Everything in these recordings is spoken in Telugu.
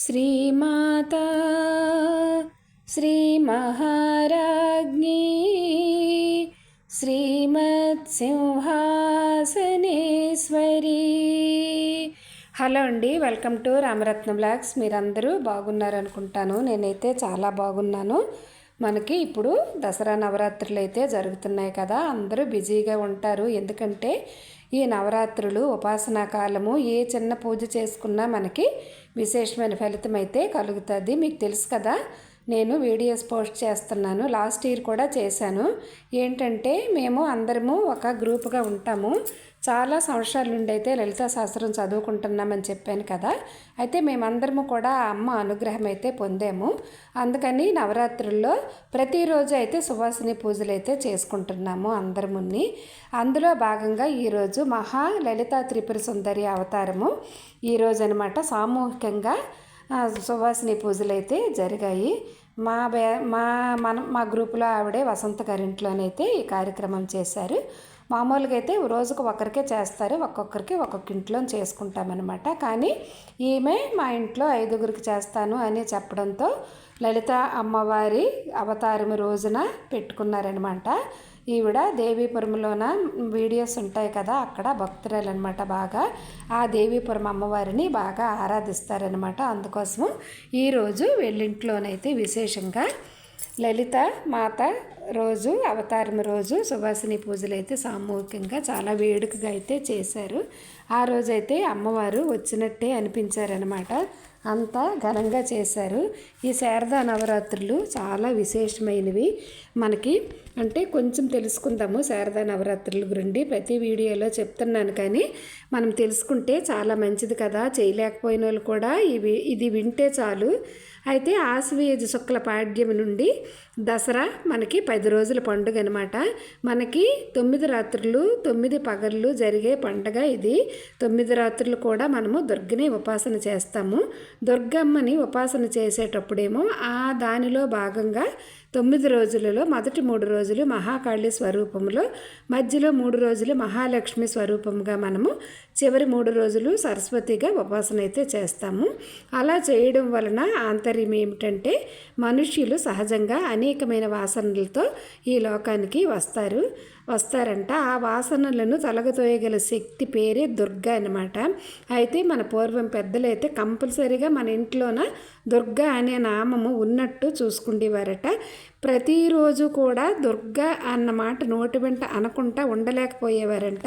శ్రీమాత శ్రీమహారాజ్ఞి శ్రీమత్సింహాసనేశ్వరి హలో అండి వెల్కమ్ టు రామరత్న బ్లాగ్స్. మీరందరూ బాగున్నారనుకుంటాను. నేనైతే చాలా బాగున్నాను. మనకి ఇప్పుడు దసరా నవరాత్రులు అయితే జరుగుతున్నాయి కదా. అందరూ బిజీగా ఉంటారు. ఎందుకంటే ఈ నవరాత్రులు ఉపాసనా కాలము ఏ చిన్న పూజ చేసుకున్నా మనకి విశేషమైన ఫలితం అయితే కలుగుతుంది. మీకు తెలుసు కదా? నేను వీడియోస్ పోస్ట్ చేస్తున్నాను. లాస్ట్ ఇయర్ కూడా చేశాను. ఏంటంటే మేము అందరము ఒక గ్రూప్గా ఉంటాము. చాలా సంవత్సరాల నుండి అయితే లలితా శాస్త్రం చదువుకుంటున్నామని చెప్పాను కదా. అయితే మేమందరము కూడా అమ్మ అనుగ్రహం అయితే పొందాము. అందుకని నవరాత్రుల్లో ప్రతిరోజు అయితే సువాసిని పూజలు అయితే చేసుకుంటున్నాము అందరముని. అందులో భాగంగా ఈరోజు మహా లలితా త్రిపుర సుందరి అవతారము. ఈరోజు అనమాట సామూహికంగా సువాసిని పూజలు అయితే జరిగాయి. మా బే మా మన మా గ్రూపులో ఆవిడే వసంత గారింట్లోనైతే ఈ కార్యక్రమం చేశారు. మామూలుగా అయితే రోజుకు ఒకరికే చేస్తారు ఒక్కొక్కరికి ఒక్కొక్క ఇంట్లో చేసుకుంటామన్నమాట. కానీ ఈమె మా ఇంట్లో ఐదుగురికి చేస్తాను అని చెప్పడంతో లలిత అమ్మవారి అవతారం రోజున పెట్టుకున్నారనమాట ఈవిడ దేవీపురంలోన వీడియోస్ ఉంటాయి కదా అక్కడ భక్తురాలు అనమాట బాగా. ఆ దేవీపురం అమ్మవారిని బాగా ఆరాధిస్తారనమాట. అందుకోసం ఈరోజు వెళ్ళింట్లోనైతే విశేషంగా లలిత మాత రోజు అవతారం రోజు సువాసిని పూజలు అయితే సామూహికంగా చాలా వేడుకగా అయితే చేశారు. ఆ రోజైతే అమ్మవారు వచ్చినట్టే అనిపించారనమాట. అంతా ఘనంగా చేశారు. ఈ శారదా నవరాత్రులు చాలా విశేషమైనవి. మనకి అంటే కొంచెం తెలుసుకుందాము శారదా నవరాత్రుల గురించి. ప్రతి వీడియోలో చెప్తున్నాను కానీ మనం తెలుసుకుంటే చాలా మంచిది కదా. చేయలేకపోయిన వాళ్ళు కూడా ఇవి ఇది వింటే చాలు. అయితే ఆశ్వేజ శుక్ల పాడ్యం నుండి దసరా మనకి పది రోజుల పండుగ అనమాట మనకి తొమ్మిది రాత్రులు తొమ్మిది పగళ్ళు జరిగే పండుగ ఇది. తొమ్మిది రాత్రులు కూడా మనము దుర్గని ఉపాసన చేస్తాము. దుర్గమ్మని ఉపాసన చేసేటప్పుడేమో ఆ దానిలో భాగంగా తొమ్మిది రోజులలో మొదటి మూడు రోజులు మహాకాళి స్వరూపంలో మధ్యలో మూడు రోజులు మహాలక్ష్మి స్వరూపంగా మనము చివరి మూడు రోజులు సరస్వతిగా ఉపాసన అయితే చేస్తాము. అలా చేయడం వలన ఆంతర్యం ఏమిటంటే మనుష్యులు సహజంగా అనేకమైన వాసనలతో ఈ లోకానికి వస్తారు. వస్తారంట. ఆ వాసనలను తొలగతోయగల శక్తి పేరే దుర్గా అనమాట అయితే మన పూర్వం పెద్దలైతే కంపల్సరీగా మన ఇంట్లోన దుర్గా అనే నామము ఉన్నట్టు చూసుకుండేవారట. ప్రతిరోజు కూడా దుర్గా అన్న మాట నోటి వెంట అనకుండా ఉండలేకపోయేవారంట.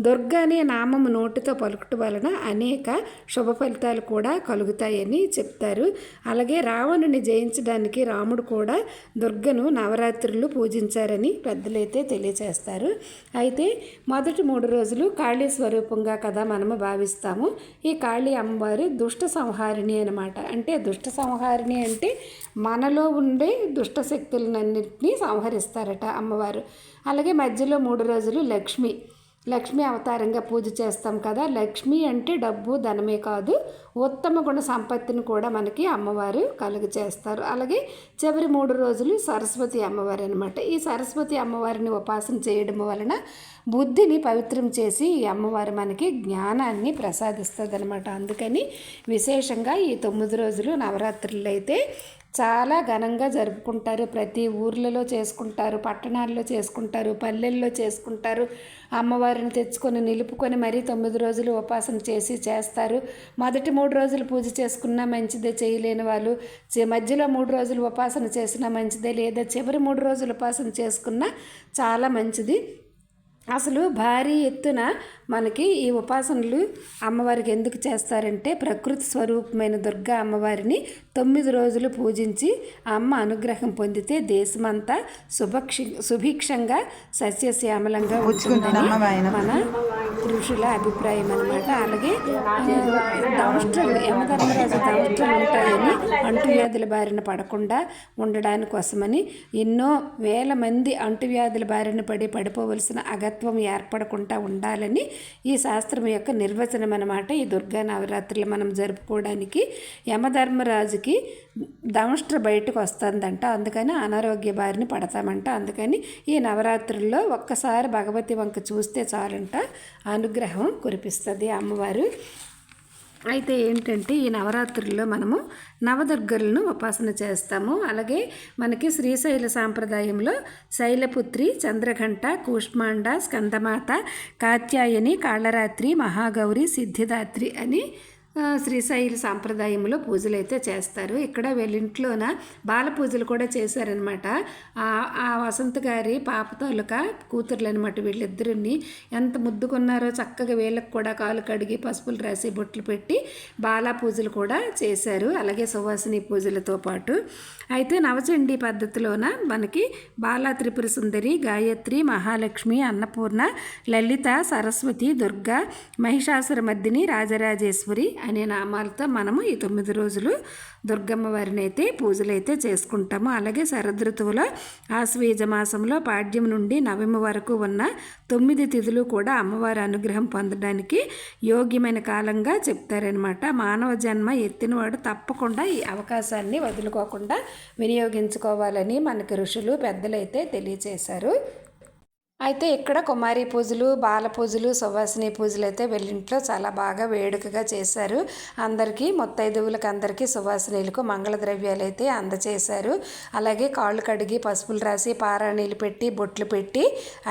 దుర్గ అనే నామము నోటితో పలుకుట వలన అనేక శుభ ఫలితాలు కూడా కలుగుతాయని చెప్తారు. అలాగే రావణుని జయించడానికి రాముడు కూడా దుర్గను నవరాత్రులు పూజించారని పెద్దలైతే తెలియజేస్తారు. అయితే మొదటి మూడు రోజులు కాళీ స్వరూపంగా కదా మనము భావిస్తాము. ఈ కాళీ అమ్మవారు దుష్ట సంహారిణి అనమాట అంటే దుష్ట సంహారిణి అంటే మనలో ఉండే దుష్ట శక్తులనన్నింటినీ సంహరిస్తారట అమ్మవారు. అలాగే మధ్యలో మూడు రోజులు లక్ష్మి. లక్ష్మీ అవతారంగా పూజ చేస్తాం కదా. లక్ష్మి అంటే డబ్బు ధనమే కాదు ఉత్తమ గుణ సంపత్తిని కూడా మనకి అమ్మవారు కలుగు చేస్తారు అలాగే చివరి మూడు రోజులు సరస్వతి అమ్మవారు అనమాట ఈ సరస్వతి అమ్మవారిని ఉపాసన చేయడం వలన బుద్ధిని పవిత్రం చేసి ఈ అమ్మవారు మనకి జ్ఞానాన్ని ప్రసాదిస్తుంది అనమాట అందుకని విశేషంగా ఈ తొమ్మిది రోజులు నవరాత్రులు అయితే చాలా ఘనంగా జరుపుకుంటారు. ప్రతి ఊర్లలో చేసుకుంటారు పట్టణాల్లో చేసుకుంటారు పల్లెల్లో చేసుకుంటారు. అమ్మవారిని తెచ్చుకొని నిలుపుకొని మరీ తొమ్మిది రోజులు ఉపాసన చేసి చేస్తారు. మొదటి మూడు రోజులు పూజ చేసుకున్నా మంచిదే చేయలేని వాళ్ళు. మధ్యలో మూడు రోజులు ఉపాసన చేసినా మంచిదే లేదా చివరి మూడు రోజులు ఉపాసన చేసుకున్నా చాలా మంచిది. అసలు భారీ ఎత్తున మనకి ఈ ఉపాసనలు అమ్మవారికి ఎందుకు చేస్తారంటే ప్రకృతి స్వరూపమైన దుర్గా అమ్మవారిని తొమ్మిది రోజులు పూజించి అమ్మ అనుగ్రహం పొందితే దేశమంతా సుభక్షి సుభిక్షంగా సస్యశ్యామలంగా ఉంటుందని మన ఋషుల అభిప్రాయం అనమాట అలాగే దంష్ట్రలు యమధర్మరాజు దంష్ట్రలు ఉంటాయని అంటువ్యాధుల బారిన పడకుండా ఉండడానికి కోసమని ఎన్నో వేల మంది అంటువ్యాధుల బారిన పడి పడిపోవలసిన అగత్వం ఏర్పడకుండా ఉండాలని ఈ శాస్త్రం యొక్క నిర్వచనం అనమాట ఈ దుర్గా నవరాత్రులు మనం జరుపుకోవడానికి యమధర్మరాజుకి దంష్ట్ర బయటకు వస్తుందంట. అందుకని అనారోగ్య బారిని పడతామంట. అందుకని ఈ నవరాత్రుల్లో ఒక్కసారి భగవతి వంక చూస్తే చాలంట. అనుగ్రహం కురిపిస్తుంది అమ్మవారు. అయితే ఏంటంటే ఈ నవరాత్రుల్లో మనము నవదుర్గలను ఉపాసన చేస్తాము. అలాగే మనకి శ్రీశైల సాంప్రదాయంలో శైలపుత్రి చంద్రఘంట కూష్మాండ స్కందమాత కాత్యాయని కాళరాత్రి మహాగౌరి సిద్ధిదాత్రి అని శ్రీశైల సాంప్రదాయంలో పూజలు అయితే చేస్తారు. ఇక్కడ వీళ్ళింట్లోన బాల పూజలు కూడా చేశారనమాట ఆ- వసంత గారి పాప తాలూకా కూతుర్లు అనమాట వీళ్ళిద్దరిని. ఎంత ముద్దుకున్నారో చక్కగా వీళ్ళకి కూడా కాలు కడిగి పసుపులు రాసి బొట్లు పెట్టి బాలా పూజలు కూడా చేశారు. అలాగే సువాసిని పూజలతో పాటు. అయితే నవచండీ పద్ధతిలోన మనకి బాలా త్రిపుర సుందరి గాయత్రి మహాలక్ష్మి అన్నపూర్ణ లలిత సరస్వతి దుర్గా మహిషాసుర మర్దిని రాజరాజేశ్వరి అనే నామాలతో మనము ఈ తొమ్మిది రోజులు దుర్గమ్మ వారిని అయితే పూజలు అయితే చేసుకుంటాము. అలాగే శరదృతువులో ఆశ్వీజ మాసంలో పాడ్యం నుండి నవమి వరకు ఉన్న తొమ్మిది తిథులు కూడా అమ్మవారి అనుగ్రహం పొందడానికి యోగ్యమైన కాలంగా చెప్తారనమాట మానవ జన్మ ఎత్తినవాడు తప్పకుండా ఈ అవకాశాన్ని వదులుకోకుండా వినియోగించుకోవాలని మనకి ఋషులు పెద్దలైతే తెలియచేశారు. అయితే ఇక్కడ కుమారి పూజలు బాల పూజలు సువాసిని పూజలు అయితే వెళ్ళింట్లో చాలా బాగా వేడుకగా చేశారు. అందరికీ మొత్తైదువులకు అందరికీ సువాసినీలకు మంగళ ద్రవ్యాలు అయితే అందచేశారు. అలాగే కాళ్ళు కడిగి పసుపులు రాసి పారాణీలు పెట్టి బొట్లు పెట్టి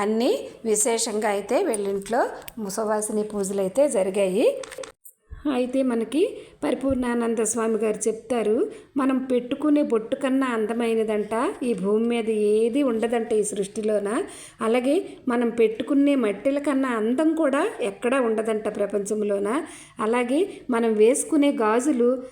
అన్నీ విశేషంగా అయితే వెళ్ళింట్లో సువాసిని పూజలు అయితే జరిగాయి. అయితే మనకి పరిపూర్ణానంద స్వామి గారు చెప్తారు మనం పెట్టుకునే బొట్టు కన్నా అందమైనదంట ఈ భూమి మీద ఏది ఉండదంట ఈ సృష్టిలోన. అలాగే మనం పెట్టుకునే మట్టిల కన్నా అందం కూడా ఎక్కడా ఉండదంట ప్రపంచంలోన. అలాగే మనం వేసుకునే గాజులు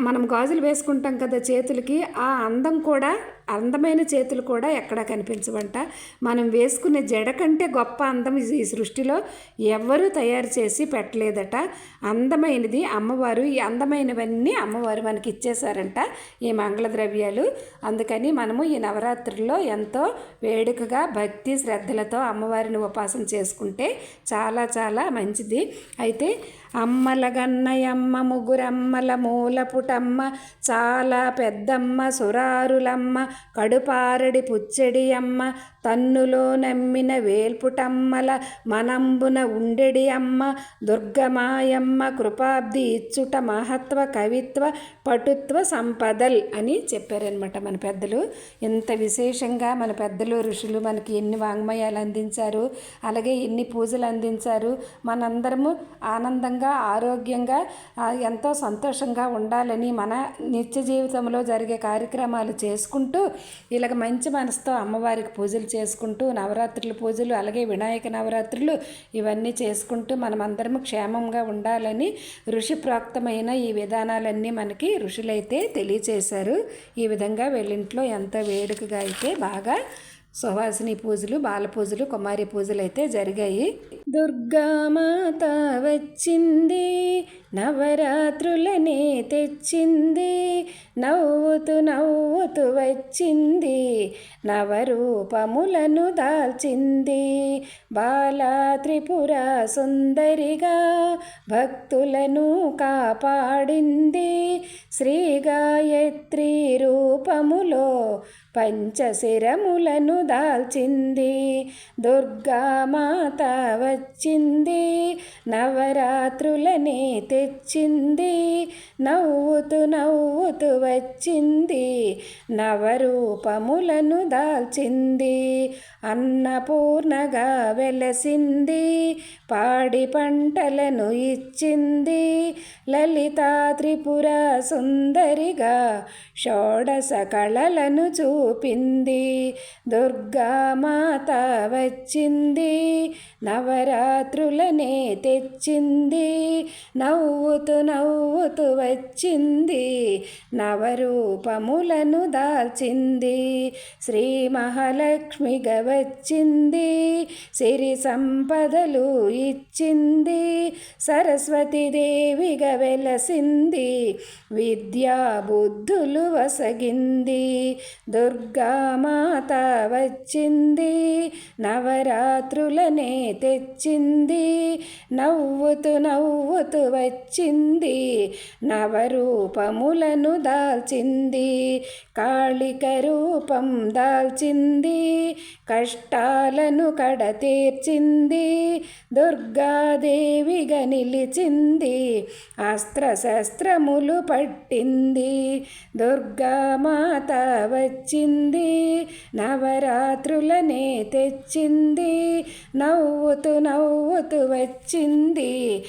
మనం గాజులు వేసుకుంటాం కదా చేతులకి ఆ అందం కూడా అందమైన చేతులు కూడా ఎక్కడా కనిపించవంట. మనం వేసుకునే జడ కంటే గొప్ప అందం ఈ సృష్టిలో ఎవ్వరూ తయారు చేసి పెట్టలేదట. అందమైనది అమ్మవారు ఈ అందమైనవన్నీ అమ్మవారు మనకి ఇచ్చేశారంట ఈ మంగళ ద్రవ్యాలు అందుకని మనము ఈ నవరాత్రుల్లో ఎంతో వేడుకగా భక్తి శ్రద్ధలతో అమ్మవారిని ఉపాసన చేసుకుంటే చాలా చాలా మంచిది. అయితే అమ్మల గన్నయమ్మ ముగ్గురమ్మల మూలపుటమ్మ చాలా పెద్దమ్మ సురారులమ్మ కడుపారడి పుచ్చడి అమ్మ తన్నులో నమ్మిన వేల్పుటమ్మల మనంబున ఉండెడి అమ్మ దుర్గమాయమ్మ కృపాబ్ది ఇచ్చుట మహత్వ కవిత్వ పటుత్వ సంపదల్ అని చెప్పారనమాట మన పెద్దలు. ఇంత విశేషంగా మన పెద్దలు ఋషులు మనకి ఎన్ని వాంగ్మయాలు అందించారు అలాగే ఎన్ని పూజలు అందించారు. మనందరము ఆనందంగా ఆరోగ్యంగా ఎంతో సంతోషంగా ఉండాలని మన నిత్య జీవితంలో జరిగే కార్యక్రమాలు చేసుకుంటూ ఇలాగ మంచి మనసుతో అమ్మవారికి పూజలు చేసుకుంటూ నవరాత్రుల పూజలు అలాగే వినాయక నవరాత్రులు ఇవన్నీ చేసుకుంటూ మనమందరం క్షేమంగా ఉండాలని ఋషి ప్రోక్తమైన ఈ విధానాలన్నీ మనకి ఋషులైతే తెలియచేశారు. ఈ విధంగా వెళ్ళింట్లో ఎంత వేడుకగా అయితే బాగా సుహాసిని పూజలు బాల పూజలు కుమారి పూజలు అయితే జరిగాయి. దుర్గామాత వచ్చింది. నవరాత్రులనే తెచ్చింది నవ్వుతూ నవ్వుతూ వచ్చింది నవరూపములను దాల్చింది. బాలా త్రిపుర సుందరిగా భక్తులను కాపాడింది. శ్రీ గాయత్రి రూపములో పంచశిరములను దాల్చింది. దుర్గామాత వచ్చింది నవరాత్రులనే తెచ్చింది నవ్వుతూ నవ్వుతూ వచ్చింది నవరూపములను దాల్చింది అన్నపూర్ణగా వెలసింది పాడి పంటలను ఇచ్చింది లలితా త్రిపుర సుందరిగా షోడశ కళలను చూపింది దుర్గామాత వచ్చింది నవరాత్రులనే తెచ్చింది నవ్వు నవ్వుతూ నవ్వుతూ వచ్చింది. నవరూపములను దాల్చింది. శ్రీ మహాలక్ష్మిగా వచ్చింది. సిరి సంపదలు ఇచ్చింది. సరస్వతీదేవిగా వెలసింది. విద్యా బుద్ధులు వసగింది. దుర్గామాత వచ్చింది. నవరాత్రులనే తెచ్చింది. నవ్వుతూ నవ్వుతూ వచ్చి వచ్చింది. నవరూపములను దాల్చింది. కాళిక రూపం దాల్చింది. కష్టాలను కడతీర్చింది దుర్గాదేవిగా నిలిచింది. అస్త్రశస్త్రములు పట్టింది. దుర్గామాత వచ్చింది. నవరాత్రులనే తెచ్చింది. నవ్వుతూ నవ్వుతూ వచ్చింది.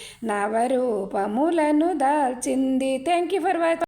రూపములను దాల్చింది. Thank you for watching